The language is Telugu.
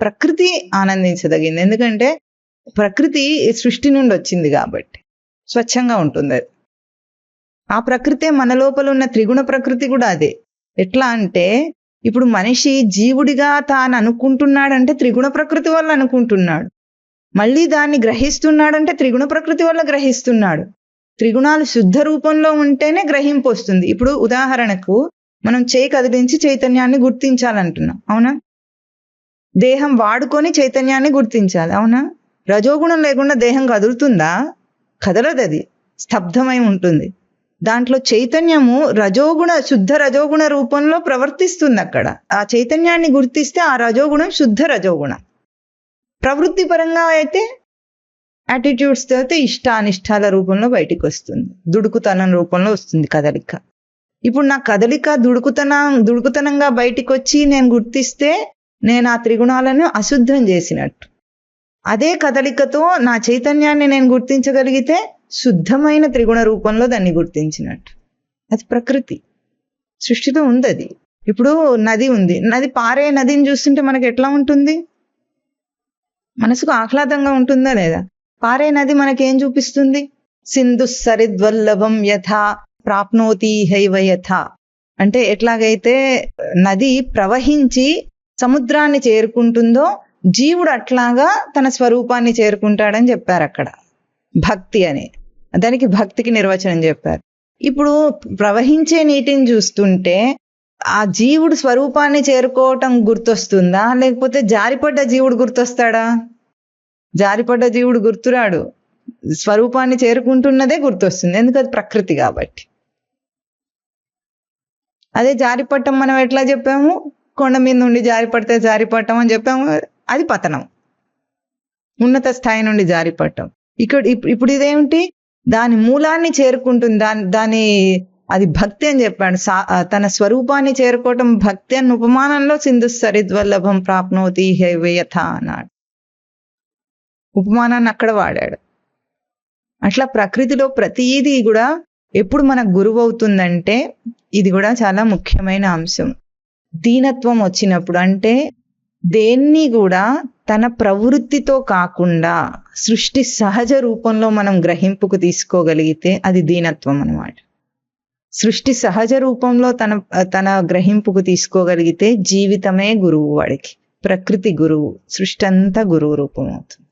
ప్రకృతి ఆనందించదగింది. ఎందుకంటే ప్రకృతి సృష్టి నుండి వచ్చింది కాబట్టి స్వచ్ఛంగా ఉంటుంది. అది ఆ ప్రకృతే మన లోపల ఉన్న త్రిగుణ ప్రకృతి కూడా అదే. ఎట్లా అంటే ఇప్పుడు మనిషి జీవుడిగా తాను అనుకుంటున్నాడంటే త్రిగుణ ప్రకృతి వల్ల అనుకుంటున్నాడు. మళ్ళీ దాన్ని గ్రహిస్తున్నాడంటే త్రిగుణ ప్రకృతి వల్ల గ్రహిస్తున్నాడు. త్రిగుణాలు శుద్ధ రూపంలో ఉంటేనే గ్రహింపు వస్తుంది. ఇప్పుడు ఉదాహరణకు మనం చేయి కదిలించి చైతన్యాన్ని గుర్తించాలంటున్నాం. అవునా? దేహం వాడుకొని చైతన్యాన్ని గుర్తించాలి. అవునా? రజోగుణం లేకుండా దేహం కదులుతుందా? కదలదు అది స్తబ్దమై ఉంటుంది. దాంట్లో చైతన్యము రజోగుణ శుద్ధ రజోగుణ రూపంలో ప్రవర్తిస్తుంది అక్కడ. ఆ చైతన్యాన్ని గుర్తిస్తే ఆ రజోగుణం శుద్ధ రజోగుణం. ప్రవృత్తి పరంగా అయితే యాటిట్యూడ్స్ అయితే ఇష్ట అనిష్టాల రూపంలో బయటికి వస్తుంది. దుడుకుతనం రూపంలో వస్తుంది కదలిక. ఇప్పుడు నా కదలిక దుడుకుతనం దుడుకుతనంగా బయటికి వచ్చి నేను గుర్తిస్తే నేను ఆ త్రిగుణాలను అశుద్ధం చేసినట్టు. అదే కదలికతో నా చైతన్యాన్ని నేను గుర్తించగలిగితే శుద్ధమైన త్రిగుణ రూపంలో దాన్ని గుర్తించినట్టు. అది ప్రకృతి. సృష్టిలో ఉంది అది ఇప్పుడు నది ఉంది. నది పారే నదిని చూస్తుంటే మనకు ఎట్లా ఉంటుంది? మనసుకు ఆహ్లాదంగా ఉంటుందా లేదా? పారే నది మనకేం చూపిస్తుంది? సింధు సరిద్వల్లభం యథ ప్రాప్నోతి హైవ యథ. అంటే ఎట్లాగైతే నది ప్రవహించి సముద్రాన్ని చేరుకుంటుందో జీవుడు అట్లాగా తన స్వరూపాన్ని చేరుకుంటాడని చెప్పారు అక్కడ. భక్తి అని. దానికి భక్తికి నిర్వచనం చెప్పారు. ఇప్పుడు ప్రవహించే నీటిని చూస్తుంటే ఆ జీవుడు స్వరూపాన్ని చేరుకోవటం గుర్తొస్తుందా? లేకపోతే జారిపడ్డ జీవుడు గుర్తొస్తాడా? జారిపడ్డ జీవుడు గుర్తురాడు. స్వరూపాన్ని చేరుకుంటున్నదే గుర్తొస్తుంది. ఎందుకు? అది ప్రకృతి కాబట్టి. అదే జారిపట్టం మనం ఎట్లా చెప్పాము? కొండ మీద నుండి జారిపడితే జారిపట్టం అని చెప్పాము. అది పతనం. ఉన్నత స్థాయి నుండి జారిపడటం. ఇక్కడ ఇప్పుడు ఇదేమిటి? దాని మూలాన్ని చేరుకుంటుంది. దాని దాని అది భక్తి అని చెప్పాడు. సా తన స్వరూపాన్ని చేరుకోవటం భక్తి అని ఉపమానంలో సింధు సరిద్వల్లభం ప్రాప్నోతి హేవేయథ అన్నాడు. ఉపమానాన్ని అక్కడ వాడాడు. అట్లా ప్రకృతిలో ప్రతిదీ కూడా ఎప్పుడు మనకు గురువు అవుతుందంటే ఇది కూడా చాలా ముఖ్యమైన అంశం. దీనత్వం వచ్చినప్పుడు అంటే దేన్ని కూడా తన ప్రవృత్తితో కాకుండా సృష్టి సహజ రూపంలో మనం గ్రహింపుకు తీసుకోగలిగితే అది దీనత్వం అనమాట సృష్టి సహజ రూపంలో తన తన గ్రహింపుకు తీసుకోగలిగితే జీవితమే గురువు వాడికి. ప్రకృతి గురువు సృష్టి అంతా గురువు రూపం అవుతుంది.